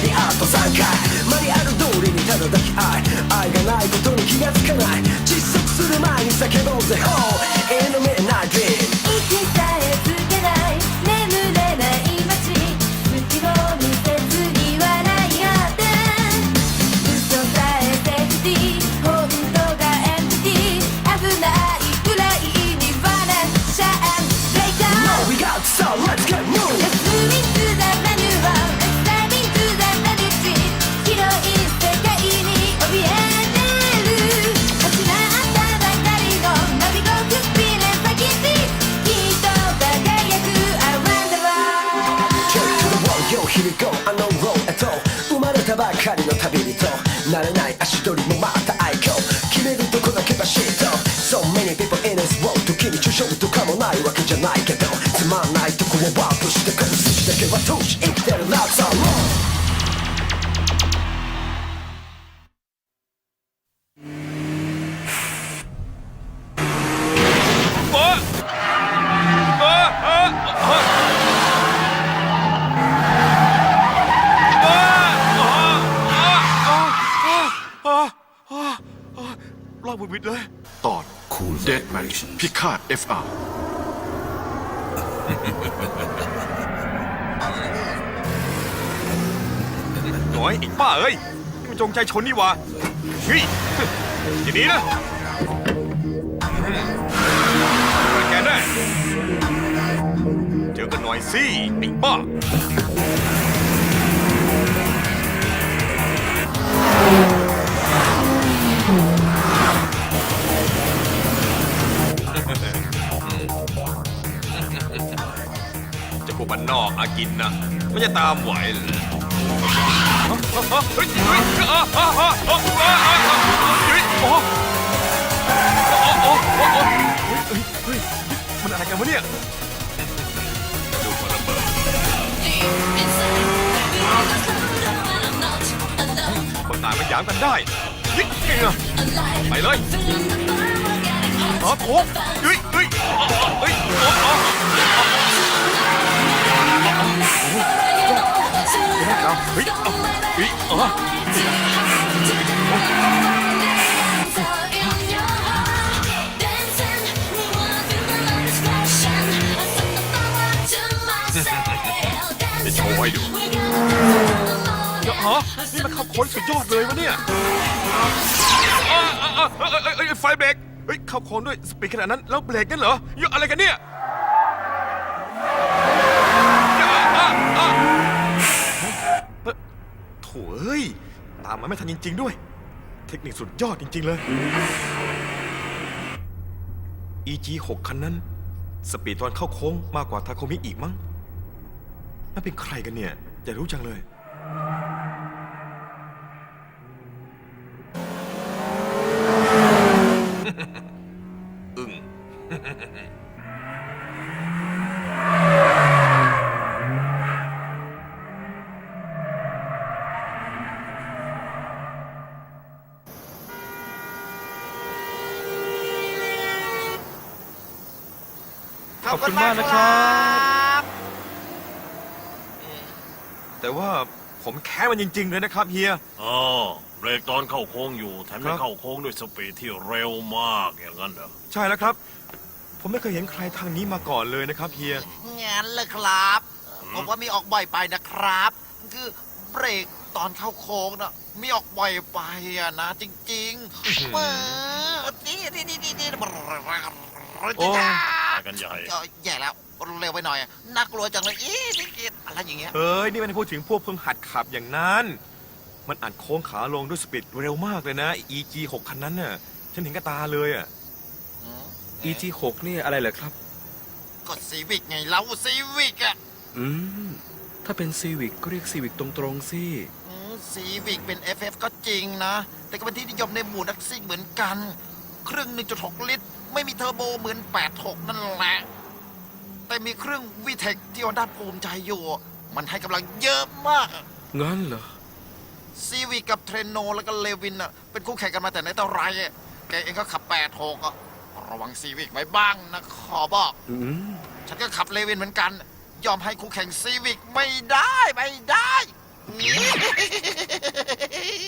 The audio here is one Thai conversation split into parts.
りあと3回マニュアル通りにただ抱き合い。愛がないことに気がつかない。窒息する前に叫ぼうぜ。Oh! じゃないけどつまんないとこをワープしてくる筋だけは通し生きてる That's all wrong รอบบุบิดเลย ตอนเดดแมนพิฆาต FR จงใจชนนี่หวะเฮ้ยอย่างนี้นะแกแน่เจอกันหน่อยสิไอ้บ้าจะพวกบ้านนอกอากินนะไมันจะตามไหวเหรอ มันอะไรกันวะเนี่ยคนตายมันหยามกันได้ยิ่งไปเลยอ๋อโถเฮ้ยเฮ้ยเฮ้ยโอ้โอ้เอาเฮ้ยเอาเฮ้ย อ๋อจะโชว์ให้ดูเดี๋ยวฮะนี่มันเข้าโค้นสุดยอดเลยวะเนี่ยอะอะอะเอ้ยเอ้ยเอ้ยไฟเบรกเฮ้ยเข้าโค้นด้วยสปีดขนาดนั้นแล้วเบรกกันเหรอเยอะอะไรกันเนี่ยอะอะอะเฮ้ยโถ่ เอ้ย ตามมาไม่ทันจริง ๆ ด้วย เทคนิคสุดยอดจริง ๆ เลย EG 6 คันนั้น สปีดตอนเข้าโค้งมากกว่าทาโคมิอีกมั้งนั่นเป็นใครกันเนี่ยอยากรู้จังเลย อึ้ง ขอบคุณมากนะครับ แต่ว่าผมแค้นมันจริง ๆ เลยนะครับเฮีย อ๋อเบรกตอนเข้าโค้งอยู่ แถมครัยังบเข้าโค้งด้วยสปีดที่เร็วมากอย่างนั้นเหรอ ใช่แล้วครับ ผมไม่เคยเห็นใครทางนี้มาก่อนเลยนะครับเฮีย งั้นเลยครับ ผมว่ามีออกบ่อยไปนะครับ คือเบรกตอนเข้าโค้งนะมีออกบ่อยไปอะนะ จริงๆเออนี่นี่นี่นี่นี่โอ้ไป กันใหญ่ เออแย่แล้วเร็วไปหน่อยอะน่ากลัวจังเลยอีนี่นี่อะไรอย่างเงี้ยเอ้ย นี่มันพูดถึงพวกเพิ่งหัดขับอย่างนั้น มันอัดโค้งขาลงด้วยสปีดเร็วมากเลยนะ EG 6คันนั้นน่ะ ฉันเห็นกับตาเลยอะอืม EG 6นี่อะไรเหรอครับ ก็ซีวิกไงเราซีวิกอะอืม ถ้าเป็นซีวิกก็เรียกซีวิกตรงๆสิ ซีวิกเป็น FF ก็จริงนะ แต่ก็เป็นที่นิยมในหมู่นักซิ่งเหมือนกัน เครื่อง 1.6 ลิตร ไม่มีเทอร์โบเหมือน86 นั่นแหละ แต่มีเครื่องวีเทคที่ฮอนด้าภูมิใจอยู่ มันให้กำลังเยอะมากงั้นเหรอ ซีวิกกับเทรนโนแล้วก็เลวินอะเป็นคู่แข่งกันมาแต่ไหนแต่ไรอะแกเองก็ขับ 86อะระวังซีวิกไว้บ้างนะขอบอก อืมฉันก็ขับเลวินเหมือนกัน ยอมให้คู่แข่งซีวิกไม่ได้ไม่ได้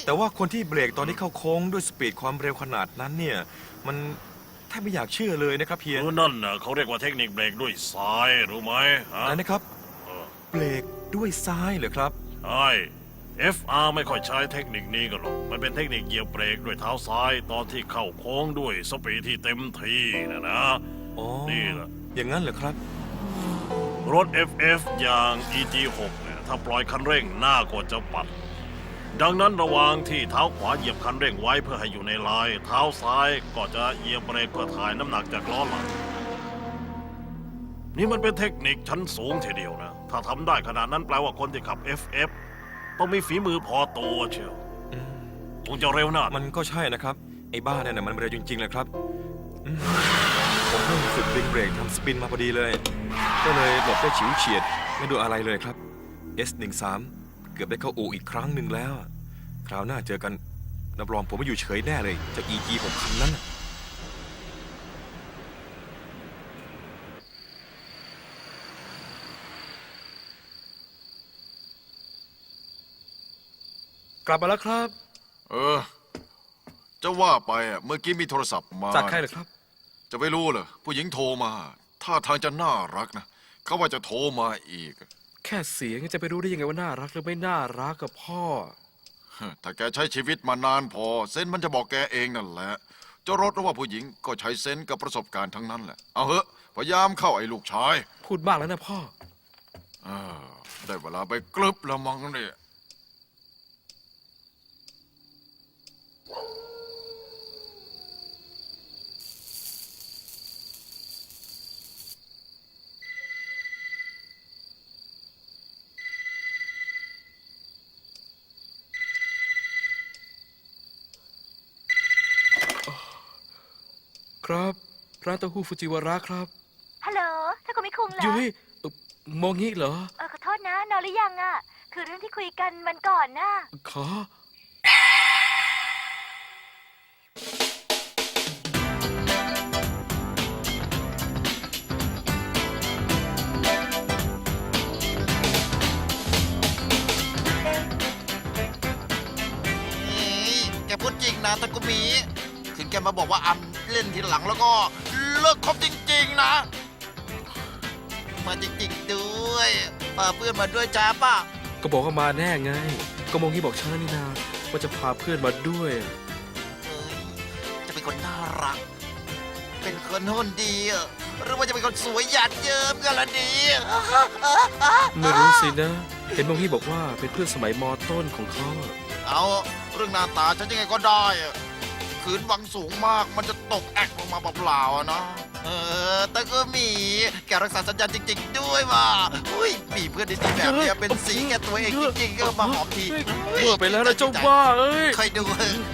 แต่ว่าคนที่เบรกตอนนี้เข้าโค้งด้วยสปีดความเร็วขนาดนั้นเนี่ย มัน แทบไม่อยากเชื่อเลยนะครับเฮียเออนั่นน่ะเขาเรียกว่าเทคนิคเบรกด้วยซ้ายรู้ไหมฮะอะไรนะครับเออเบรกด้วยซ้ายเหรอครับ ใช่ FR ไม่ค่อยใช้เทคนิคนี้กันหรอก มันเป็นเทคนิคเหยียบเบรกด้วยเท้าซ้ายตอนที่เข้าโค้งด้วยสปีดที่เต็มที่นะนะ อ๋อนี่แหละ อย่างนั้นเหรอครับ รถ FF อย่าง EG6 เนี่ยถ้าปล่อยคันเร่งหน้ากว่าจะปัด ดังนั้นระหวังที่เท้าขวาเหยียบคันเร่งไว้เพื่อให้อยู่ในลาย เท้าซ้ายก็จะเหยียบเบรกเพื่อถ่ายน้ำหนักจากล้อหลัง นี่มันเป็นเทคนิคชั้นสูงทีเดียวนะ ถ้าทำได้ขนาดนั้นแปลว่าคนที่ขับ FF ต้องมีฝีมือพอตัวเชียวคงจะเร็วหน้ามันก็ใช่นะครับ ไอ้บ้าเนี่ยนะมันเร็วจริงๆเลยครับอืมผมเพิ่งฝึกดึงเบรกทำสปินมาพอดีเลย ก็เลยหลบได้ฉิวเฉียด ไม่ดูอะไรเลยครับ S13 เกือบได้เข้าอู่อีกครั้งหนึ่งแล้ว คราวหน้าเจอกันรับรองผมไม่อยู่เฉยแน่เลยเจาก EG ผมคันนั้นน่ะกลับมาแล้วครับ เออ จะว่าไปอะเมื่อกี้มีโทรศัพท์มา จากใครเหรอครับ จะไม่รู้เหรอผู้หญิงโทรมาท่าทางจะน่ารักนะเขาว่าจะโทรมาอีก แค่เสียงจะไปรู้ได้ยังไงว่าน่ารักหรือไม่น่ารักกับพ่อ ถ้าแกใช้ชีวิตมานานพอ เซนส์มันจะบอกแกเองนั่นแหละเจะรถหรือว่าผู้หญิงก็ใช้เซนส์กับประสบการณ์ทั้งนั้นแหละ เอาเถอะพยายามเข้าไอ้ลูกชายพูดมากแล้วนะพ่อเออได้เวลาไปกรึบแล้วมั้งเนี่ย ครับ ร้านเต้าหู้ฟูจิวาระครับฮัลโหลถ้าคุณไม่คุงเหรอยุ้ยเอ่อมองงี้เหรอ เออขอโทษนะ นอนหรือยังอะ คือเรื่องที่คุยกันวันก่อนน่ะ ขอเฮ้ยแกพูดจริงนะตะกุมี ถึงแกมาบอกว่าอัมเล่น ทีหลังแล้วก็เลิกคบจริง ๆ นะ มาจริงๆด้วยพาเพื่อนมาด้วยจ้าป่ะก็บอกว่ามาแน่ไง ก็มองงี้บอกฉันแล้วนี่นาว่าจะพาเพื่อนมาด้วย เอ้ยจะเป็นคนน่ารัก เป็นคนหุ่นดีอะหรือว่าจะเป็นคนสวยหยาดเยิ้มกันละดีไม่รู้สินะ เห็นมองงี้บอกว่าเป็นเพื่อนสมัยมต้นของเขาอะเอาเรื่องหน้าตาฉันยังไงก็ได้อะ ขืนหวังสูงมาก มันจะตกแอกลงมาเปล่าๆอะเนาะเออแต่ก็มีแกรักษาสัญญาณจริง ๆ ด้วยว่ะอุ้ยมีเพื่อนดีๆแบบเนี้ยเป็นสีแกตัวเองจริงๆก็มาหอมทีเมื่อไปแล้วนะเจ้าบ้าเอ้ยเคยดู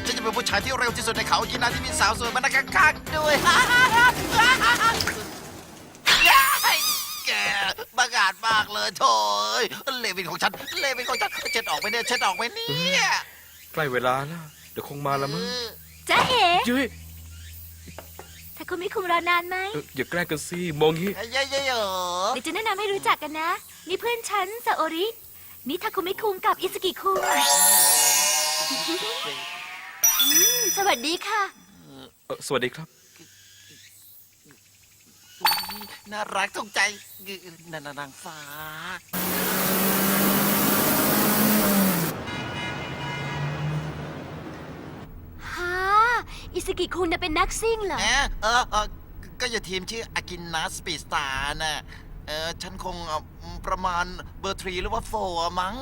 ฉันจะเป็นผู้ชายที่เร็วที่สุดในเขากินนาที่มีสาวสวยมานั่งข้างๆด้วย แกบังอาจมากเลยโถยเลวินของฉัน เลวินของฉันเช็ดออกไปเนี่ยเช็ดออกไปเนี่ย ใกล้เวลาแล้วเดี๋ยวคงมาแล้วมั้ง จ้าเอ๋ยุ้ยถ้าคุณไม่คุงรอนานไหมเอ่ออย่าแกล้งกันสิมองงี้ เย้เย้เย้เดี๋ยวจะแนะนำให้รู้จักกันนะ นี่เพื่อนฉันซาโอริ นี่ทาคุมิคุงกับอิสกิคุงอืมสวัสดีค่ะ เอ่อสวัสดีครับ น่ารักถูกใจนานางฟ้า อิสกิคุงน่ะเป็นนักซิ่งเหรอเออเออเออก็อย่าทีมชื่ออากินนาสปีสตาร์น่ะเออฉันคงเอ่อประมาณเบอร์ทรีหรือว่าโฟร์มั้ง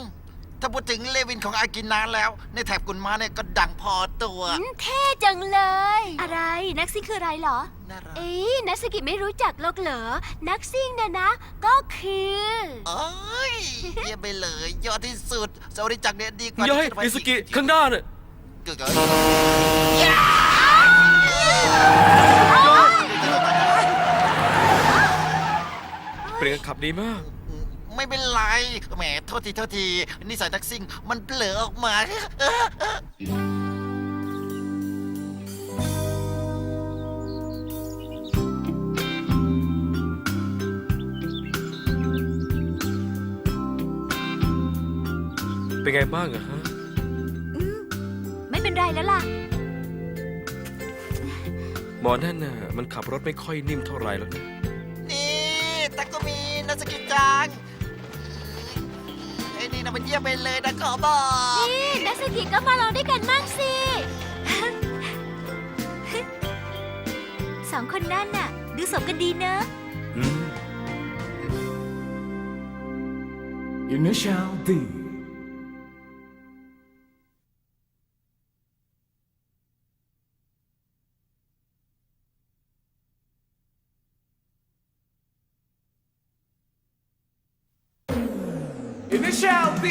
ถ้าพูดถึงเลวินของอากินนาแล้ว ในแถบกุนมาเนี่ยก็ดังพอตัวอืมเท่จังเลย อะไรนักซิ่งคืออะไรเหรอ น่ารักเอ๊ะนักสกิไม่รู้จักหรอกเหรอ นักซิ่งนะนะ ก็คือ เอ้ยเยี่ยมไปเลยยอดที่สุดสวัสดีจักรเนี่ยดีกว่าย้อยที่จะไปอิสกิข้างหน้าเนี่ยเกิด เปลี่ยนขับดีมาก ไม่เป็นไร แหม โทษที โทษทีนี่สายนักซิ่ง มันเปลือออกมา เป็นไงบ้างอะฮะไม่เป็นไรแล้วล่ะ หมอนั่นน่ะมันขับรถไม่ค่อยนิ่มเท่าไหร่แล้วนะนี่ตะก็มีนัสกิจังไอ้นี่นะมันเยี่ยมไปเลยนะขอบอกนี่นักสกิก็มาลองด้วยกันมั่งสิ สองคนนั่นน่ะ ดูสมกันดีเนอะอืม Initial D Initial D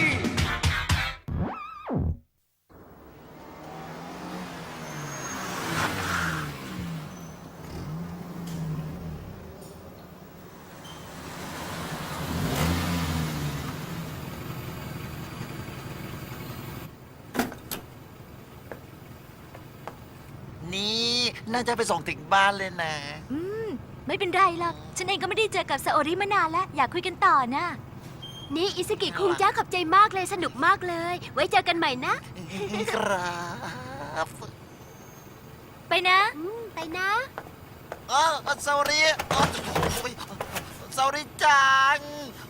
นี่น่าจะไปส่งถึงบ้านเลยนะ อืม ไม่เป็นไรหรอก ฉันเองก็ไม่ได้เจอกับซาโอริมานานแล้ว อยากคุยกันต่อนะ นี่อิสกิคุงจ้าขอบใจมากเลยสนุกมากเลย ไว้เจอกันใหม่นะ ครับไปนะ ไปนะ เออสวรีเออโอ้ยสวรีจัง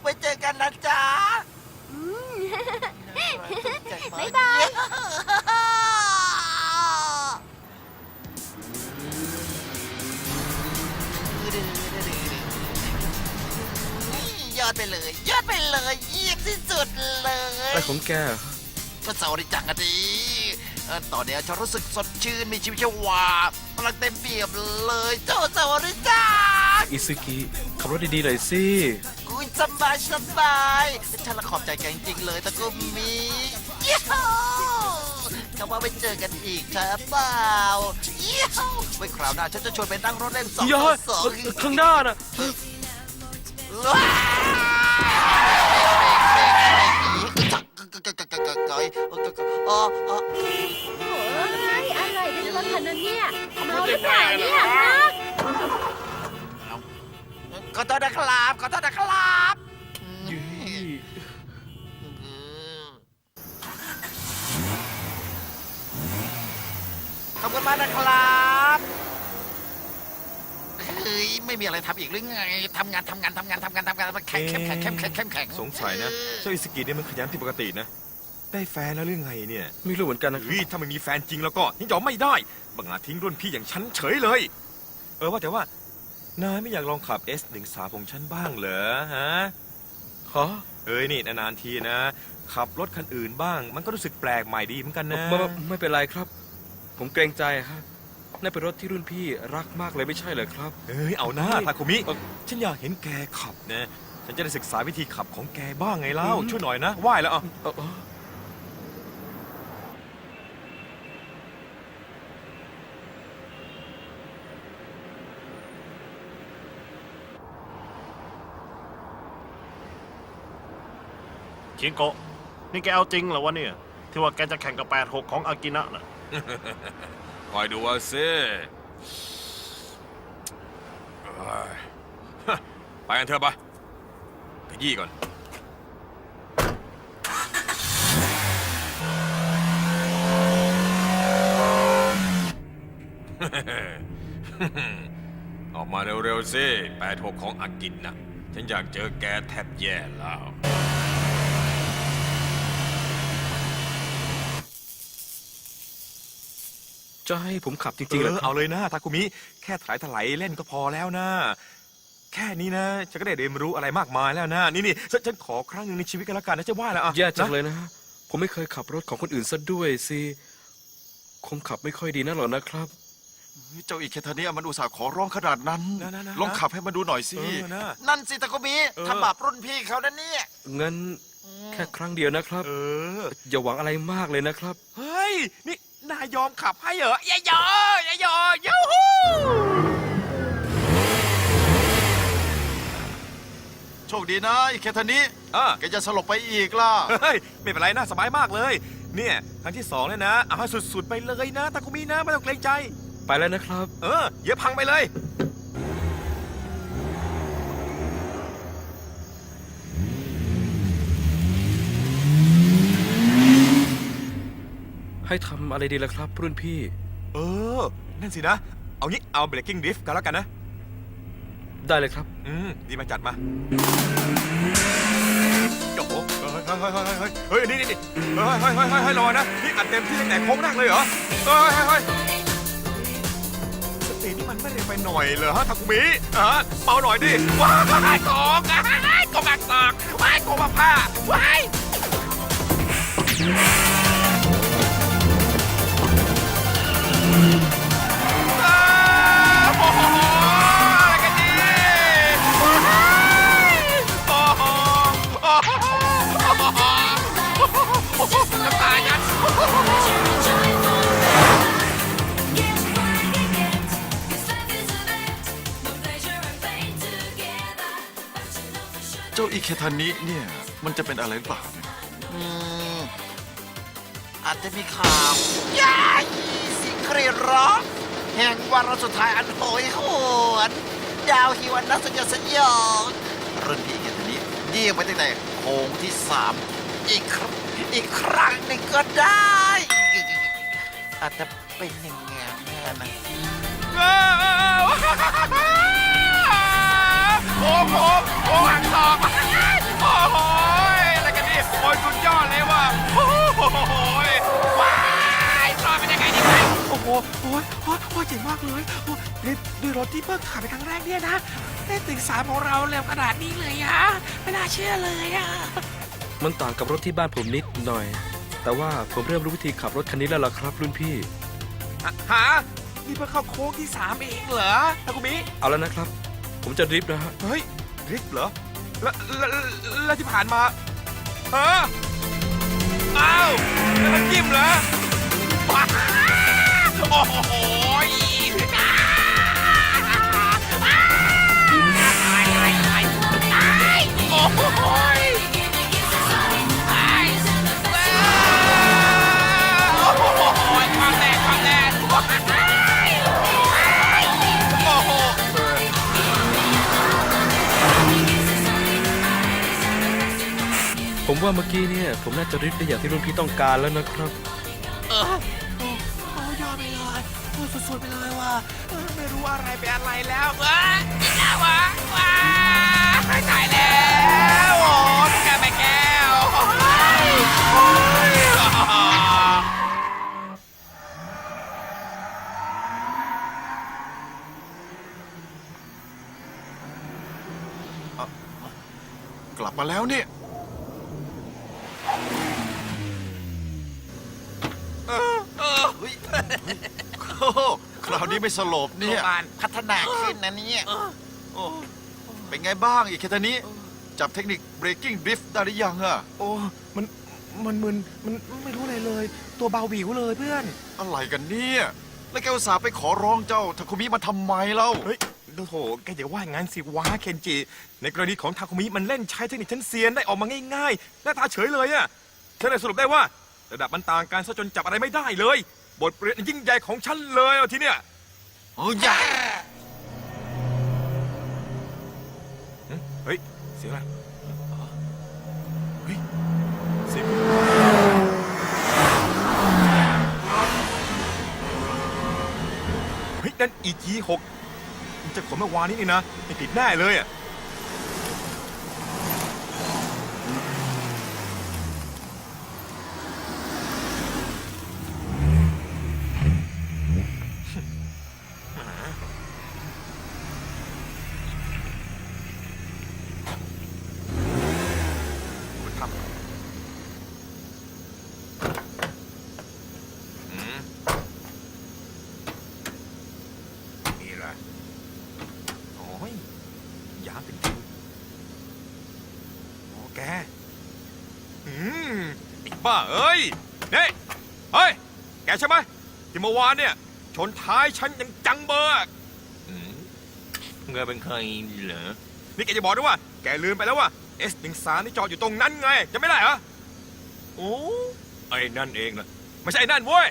ไว้เจอกันนะจ๊ะบ๊ายบาย อดไปเลย ยอดไปเลยเยี่ยมที่สุดเลยอะไรของแกอะก็สวรีจังอะดีเออตอนเนี้ยฉันรู้สึกสดชื่นมีชีวิตชีวาพลังเต็มเปี่ยมเลยเจ้าสวรีจัง อิซึกิขับรถดีๆหน่อยสิกุยสบายสบายฉันละขอบใจแกจริงๆเลยแต่ก็มีเยี่ยมคำว่าไปเจอกันอีกครับเปล่าเยี่ยมไว้คราวหน้าฉันจะชวนไปนั่งรถเล่นสองอย่าต่อสองข้างหน้าน่ะว้าวอ๋ออ๋อ โอ้ยอะไรกันวะคันนั้นเนี่ยเมาหรือเปล่าเนี่ยฮะขอโทษนะครับ ขอโทษนะครับขอบคุณมากนะครับ ยไม่มีอะไรทำอีกหรือไงทำงานทำงานทำงานทำงานทำงานแข็งแข็งแข็งแข็งแข็งแข็งแข็งสงสัยนะเจ้าอิสกิเนี่ยมันขยันผิดปกตินะ ได้แฟนแล้วหรือไงเนี่ยไม่รู้เหมือนกันนะครับเฮ้ยถ้าไม่มีแฟนจริงแล้วก็ยังยอมไม่ได้บังอาจทิ้งรุ่นพี่อย่างฉันเฉยเลย เออว่าแต่ว่านายไม่อยากลองขับ S13 ของฉันบ้างเหรอฮะฮะเอ้ยนี่นานๆทีนะ ขับรถคันอื่นบ้าง มันก็รู้สึกแปลกใหม่ดีเหมือนกันนะ ไม่ไม่ไม่เป็นไรครับ ผมเกรงใจฮะ นั่นเป็นรถที่รุ่นพี่รักมากเลยไม่ใช่เหรอครับ เอ้ยเอาหน้าเฮ้ยทาคุมิเอ่อฉันอยากเห็นแกขับนะ ฉันจะได้ศึกษาวิธีขับของแกบ้างไงเล่าอืมช่วยหน่อยนะไหว้แล้วอะเออเออชิงโกะนี่แกเอาจริงเหรอวะเนี่ย ที่ว่าแกจะแข่งกับ 86 ของอากินะน่ะ คอยดูเอาซิเอ้ยฮะไปกันเถอะปะขยี้ก่อน ออกมาเร็วๆสิแปดหกของอากินนะฉันอยากเจอแกแทบแย่แล้ว จะให้ผมขับจจริริงงๆๆเหรอครัเอาบเลยนะทาคุมิแค่ถ่ายถลายเล่นก็พอแล้วนะ แค่นี้นะฉันก็ได้เรียนรู้อะไรมากมายแล้วนะ นี่นี่ฉันฉันขอครั้งหนึ่งในชีวิตกันละกันนะจะว่าแล้วอะแย่จังนะเลยนะฮะผมไม่เคยขับรถของคนอื่นซะด้วยสิคงขับไม่ค่อยดีนะหรอกนะครับ เจ้าอีเคทาเนี่ยมันอุตส่าห์ขอร้องขนาดนั้น นะนะนะลองขับให้มันดูหน่อยสิ เออนะ นั่นสิตะกุมิเออ ทำบาปรุ่นพี่เขานั่นเนี่ย งั้นแค่ครั้งเดียวนะครับ เออ อย่าหวังอะไรมากเลยนะครับ เฮ้ย นี่ นายยอมขับให้เหรออย่ายออย่ายอยูฮูโชคดีนะอีเคทานี้อะแกจะสลบไปอีกล่ะ เฮ้ยไม่เป็นไรนะสบายมากเลย เนี่ยครั้งที่สองเนี่ยนะเอาให้สุดๆไปเลยนะตาคุมินะไม่ต้องเกรงใจ ไปแล้วนะครับ เออเดี๋ยวพังไปเลย ให้ทำอะไรดีล่ะครับ รุ่นพี่ เออ นั่นสินะ เอางี้เอา breaking drift กันแล้วกันนะ ได้เลยครับ อืม ดีมาจัดมาโอ้โหเฮ้ยเฮ้ยเฮ้ยเฮ้ยเฮ้ยนี่นี่นี่เฮ้ยเฮ้ยเฮ้ยเฮ้ยเฮ้ยรอนะนี่อัดเต็มที่ตั้งแต่โค้งแรกเลยเหรอเฮ้ยเฮ้ยเฮ้ยสปีดนี่มันไม่เร็วไปหน่อยเหรอฮะทาคุมิอะเบาหน่อยดิว้ายกองอะกองอักตากว้ายกองมาผ้าว้าย เจ้าอิเคทานิเนี่ย มันจะเป็นอะไรหรือเปล่าเนี่ยอืมอาจจะมีข่าวยายสิเครีร้องแห่งวันสุดท้ายอันโหยหวน ดาวฮิวันนัสยดสยองรุ่นพี่แค่นี้เยี่ยมไปตั้งแต่โค้งที่สามอีกครั้งอีกครั้งหนึ่งก็ได้ อาจจะเป็นอย่างงานแน่นะ โอ้โหโอ้หักศอกโอ้โหอะไรกันนี่โอ้ยสุดยอดเลยว่ะโอ้โหว้ายสอบเป็นยังไงดีวะโอ้โหโอ้ยโอ้ยโอ้ยเจ๋งมากเลยโอ้ยนี่ด้วยรถที่เพิ่งขับไปครั้งแรกเนี่ยนะได้ถึงสามของเราเร็วขนาดนี้เลยอะไม่น่าเชื่อเลยอะมันต่างกับรถที่บ้านผมนิดหน่อย แต่ว่าผมเริ่มรู้วิธีขับรถคันนี้แล้วล่ะครับรุ่นพี่หานี่เพิ่งเข้าโค้งที่สามเองเหรอทากุมิเอาแล้วนะครับ ผมจะดริฟต์นะฮะ เฮ้ยริกเหรอ แล้วแล้วแล้วที่ผ่านมาฮะอ้าวแล้วมันจิ้มเหรอว้าวโอ้โห ว่าเมื่อกี้เนี่ย ผมน่าจะริฟต์ได้อย่างที่รุ่นพี่ต้องการแล้วนะครับ เออโอ้โอ้ยอดไปเลยโอ้สุดๆไปเลยว่ะเออไม่รู้อะไรเป็นอะไรแล้วเว้ยอีกแล้ววะว้ายตายแล้วโอ้ตุ๊กแกแม่แก้วโอ้ยโอ้ยกลับมาแล้วเนี่ย ไม่สลบเนี่ยพัฒนาขึ้นนะเนี่ยเป็นไงบ้างอิเคทานิจับเทคนิค breaking drift ได้หรือยังอะโอ้ มัน มันมึน มันไม่รู้อะไรเลย ตัวเบาหวิวเลยเพื่อน อะไรกันเนี่ย แล้วแกอุตส่าห์ไปขอร้องเจ้าทาคุมิมาทำไมเล่า เฮ้ยโอ้โหแกอย่าว่างั้นสิวะเคนจิ ในกรณีของทาคุมิมันเล่นใช้เทคนิคชั้นเซียนได้ออกมาง่ายๆหน้าตาเฉยเลยอะฉันเลยสรุปได้ว่า ระดับมันต่างกันซะจนจับอะไรไม่ได้เลย บทเรียนยิ่งใหญ่ของฉันเลยเอาทีเนี้ย โอ้ยใหญ่เฮ้ย เสียงอะไรเฮ้ยเสียงเฮ้ยนั่น EG 6มันจะขนเมื่อวานนี้นี่นะไม่ติดแน่เลยอะทำอืมนี่แหละ โอ้ยยาเป็นจริงโอ้แก อืมไอ้ บ้าเอ้ยนี่เฮ้ย แกใช่ไหมที่เมื่อวานเนี่ย ชนท้ายฉันยังจังเบอร์อะอืมเงยเป็นใครเหรอนี่แกจะบอกด้วยว่า แกลืมไปแล้วว่า S13 ที่จอดอยู่ตรงนั้นไงจะไม่ได้เหรอโอ้ไอ้นั่นเองนะไม่ใช่ไอ้นั่นเว้ย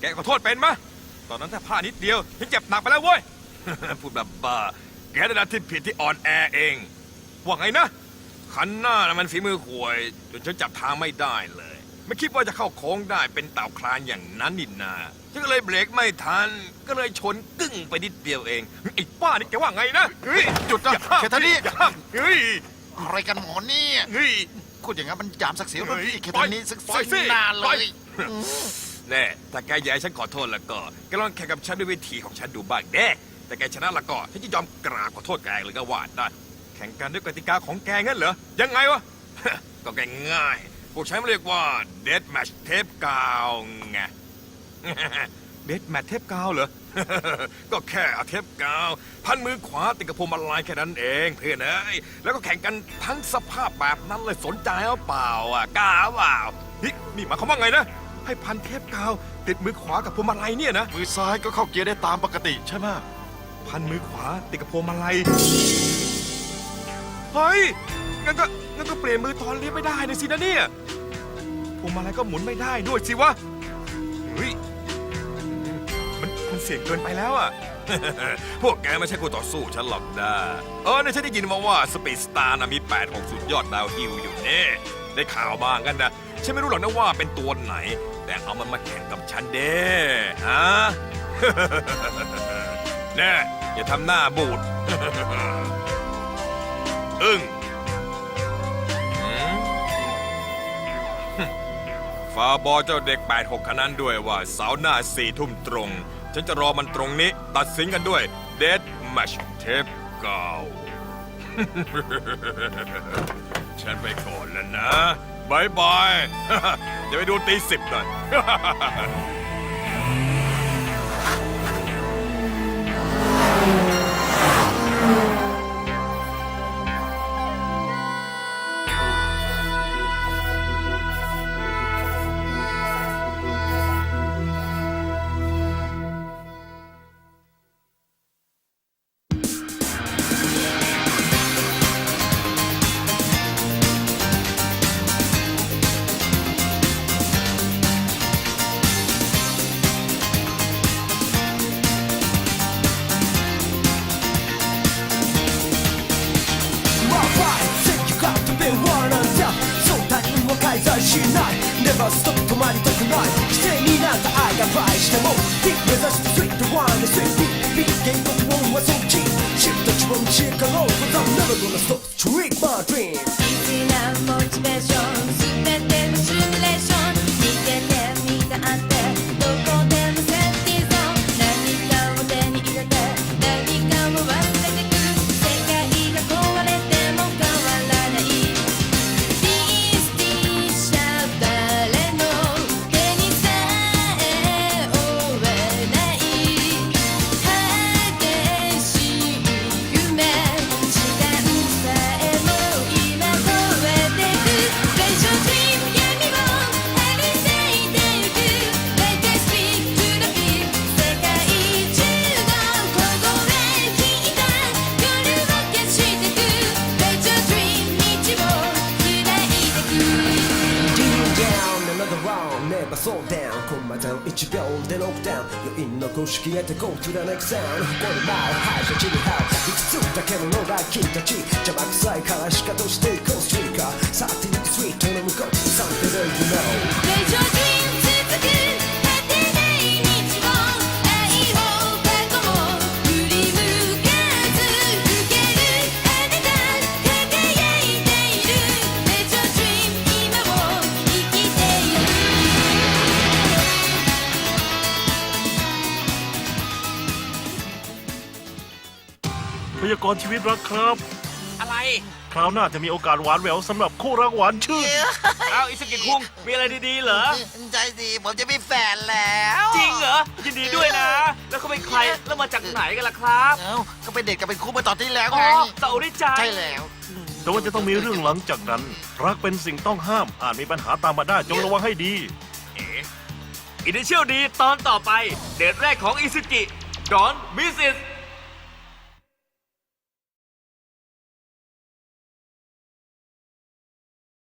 แกขอโทษเป็นมะตอนนั้นถ้าพลาดนิดเดียวฉันเจ็บหนักไปแล้วเว้ย พูดแบบบ้าแกได้รับที่ผิดที่อ่อนแอเองว่าไงนะ คันหน้านะมันฝีมือห่วยจนฉันจับทางไม่ได้เลย ไม่คิดว่าจะเข้าโค้งได้เป็นเต่าคลานอย่างนั้นนินนาฉันก็เลยเบรกไม่ทัน ก็เลยชนกึ้งไปนิดเดียวเองไอ้ป้านี่แกว่าไงนะเฮ้ยหยุดนะอย่าห้ามแค่เท่านี้อย่าห้ามเฮ้ยอะไรกันหมอเนี่ยเฮ้ย พูดอย่างนั้นมันหยามศักดิ์ศรีรุ่นพี่แค่ปล่อยนี้สักปล่อยสิสิ้นหนาเลปล่อยยแน่ถ้าแกอยากให้ฉันขอโทษแล้วก็แกลองแข่งกับฉันด้วยวิธีของฉันดูบ้างเด้แต่แกชนะแล้วก็ฉันจะยอมกราบขอโทษแกเลยก็ว่าได้ แข่งกันด้วยกติกาของแกงั้นเหรอ ยังไงวะ ก็ง่ายๆพวกฉันเรียกว่าเด a แมชเทปกาวไง เด a แมชเทปกาวเหรอ ก็แค่เอาเทปกาว พันมือขวาติดกับพวงมาลัยแค่นั้นเองเพื่อนเอ้ยแล้วก็แข่งกันทั้งสภาพแบบนั้นเลยสนใจเอาเปล่าอะกล้าเปล่านี่นี่หมายความว่าไงนะ ให้พันเทปกาว ติดมือขวากับพวงมาลัยเนี่ยนะ มือซ้ายก็เข้าเกียร์ได้ตามปกติใช่ไหมพันมือขวาติดกับพวงมาลัยเฮ้ย งั้นก็งั้นก็เปลี่ยนมือตอนเลี้ยไม่ได้นะสินะเนี่ยพวงมาลัยก็หมุนไม่ได้ด้วยสิวะ เฮ้ย มันมันเสี่ยงเกินไปแล้วอะ พวกแกไม่ใช่คู่ต่อสู้ฉันหรอกนะเออเนี่ยฉันได้ยินมาว่าสปีดสตาร์นะมี8 6สุดยอดดาวฮิลอยู่เนี่ได้ข่าวบ้างกันนะฉันไม่รู้หรอกนะว่าเป็นตัวไหน แต่เอามันมาแข่งกับฉันเด้ฮะ แน่อย่าทำหน้าบูด อึ้งหืมฮึฟาบอเจ้าเด็ก 86คนนั้นด้วยว่าเสาร์หน้าสี่ทุ่มตรง ฉันจะรอมันตรงนี้ตัดสินกันด้วยเด a แมชเทปเก่า ฉันไปก่อนแล้วนะบายบาย เดี๋ยวไปดูตีสิบหน่อย ばストップ止まりたくない規制になった愛が倍してもピッ目指してスイットワンでスイッピッッ音はそっシフト自分知恵可能 Cause I'm never gonna stop to read my dream イなモチベーション全てのへて Go to the next sound 誇る前敗者地に這ういくつだけの野良君たち ยากรณ์ชีวิตรักครับ อะไร คราวหน้าจะมีโอกาสหวานแหววสำหรับคู่รักหวานชื่นเอาอิสกิคุงมีอะไรดีๆเหรอ ใจดีผมจะมีแฟนแล้ว จริงเหรอ ยินดีด้วยนะ แล้วเขาเป็นใคร แล้วมาจากไหนกันล่ะครับเอ้าก็เป็นเด็กกับเป็นคู่เมื่อตอนที่แล้วอ๋ไงอเต่าได้ใจใช่แล้ว แต่ว่าจะต้องมีเรื่องหลังจากนั้น รักเป็นสิ่งต้องห้ามอาจมีปัญหาตามมาได้จงระวังให้ดีอินดิเชียลดีตอนต่อไป เดทแรกของอิซึกิดอนมิสซิส